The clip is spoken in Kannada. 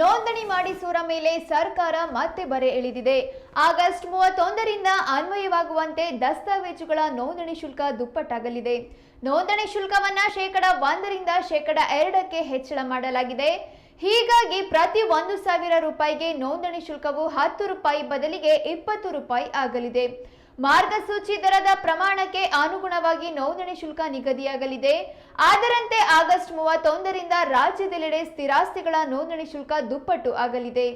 ನೋಂದಣಿ ಮಾಡಿಸುವರ ಮೇಲೆ ಸರ್ಕಾರ ಮತ್ತೆ ಬರೆ ಎಳಿದಿದೆ. ಆಗಸ್ಟ್ ಮೂವತ್ತೊಂದರಿಂದ ಅನ್ವಯವಾಗುವಂತೆ ದಸ್ತಾವೇಜುಗಳ ನೋಂದಣಿ ಶುಲ್ಕ ದುಪ್ಪಟ್ಟಾಗಲಿದೆ. ನೋಂದಣಿ ಶುಲ್ಕವನ್ನ ಶೇಕಡ ಒಂದರಿಂದ ಶೇಕಡ ಎರಡಕ್ಕೆ ಹೆಚ್ಚಳ ಮಾಡಲಾಗಿದೆ. ಹೀಗಾಗಿ ಪ್ರತಿ ಒಂದು ಸಾವಿರ ರೂಪಾಯಿಗೆ ನೋಂದಣಿ ಶುಲ್ಕವು ಹತ್ತು ರೂಪಾಯಿ ಬದಲಿಗೆ ಇಪ್ಪತ್ತು ರೂಪಾಯಿ ಆಗಲಿದೆ. ಮಾರ್ಗಸೂಚಿ ದರದ ಪ್ರಮಾಣಕ್ಕೆ ಅನುಗುಣವಾಗಿ ನೋಂದಣಿ ಶುಲ್ಕ ನಿಗದಿಯಾಗಲಿದೆ. ಅದರಂತೆ ಆಗಸ್ಟ್ ಮೂವತ್ತೊಂದರಿಂದ ರಾಜ್ಯದೆಲ್ಲೆಡೆ ಸ್ಥಿರಾಸ್ತಿಗಳ ನೋಂದಣಿ ಶುಲ್ಕ ದುಪ್ಪಟ್ಟು ಆಗಲಿದೆ.